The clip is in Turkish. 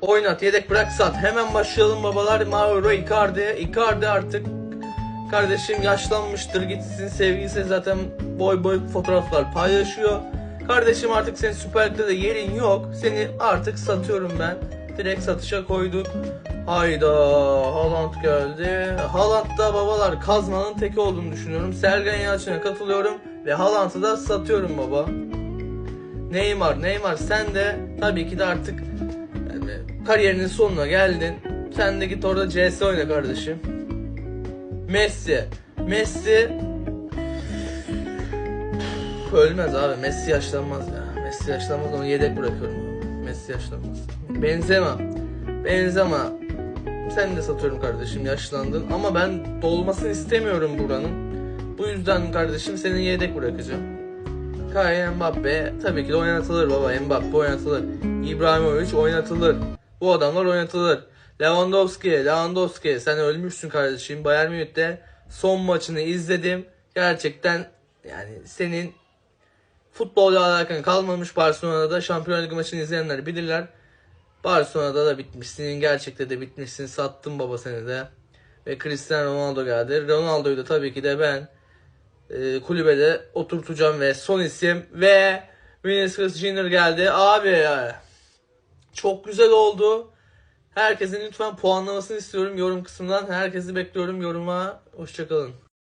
Oynat, yedek bırak sat. Hemen başlayalım babalar. Mauro Icardi. Icardi artık kardeşim yaşlanmıştır. Gitsin sevgilisi zaten boy boy fotoğraflar paylaşıyor. Kardeşim artık senin Süper Lig'de de yerin yok. Seni artık satıyorum ben. Direkt satışa koyduk. Hayda Haaland geldi. Haaland'da babalar kazmanın teki olduğunu düşünüyorum. Sergen Yalçın'a katılıyorum ve Haaland'ı da satıyorum baba. Neymar, Neymar sen de tabii ki de artık kariyerinin sonuna geldin. Sen de git orada CS oyna kardeşim. Messi. Messi ölmez abi. Messi yaşlanmaz ya. Messi yaşlanmaz onu yedek bırakıyorum. Messi yaşlanmaz. Benzema. Benzema. Sen de satıyorum kardeşim yaşlandın ama ben dolmasını istemiyorum buranın. Bu yüzden kardeşim senin yedek bırakacağım. Kylian Mbappe tabii ki de oynatılır baba. Mbappe oynatılır. İbrahimovic oynatılır. Bu adamlar oynatılır. Lewandowski, Lewandowski sen ölmüşsün kardeşim. Bayern Münih'te son maçını izledim. Gerçekten yani senin futbolla alakan kalmamış Barcelona'da Şampiyonlar Ligi maçını izleyenler bilirler. Barcelona'da da bitmişsin. Gerçekte de bitmişsin. Sattım baba seni de. Ve Cristiano Ronaldo geldi. Ronaldo'yu da tabii ki de ben e, kulübede oturtacağım ve son isim ve Vinicius Junior geldi. Abi ya, çok güzel oldu. Herkesin lütfen puanlamasını istiyorum yorum kısmından. Herkesi bekliyorum yoruma. Hoşçakalın.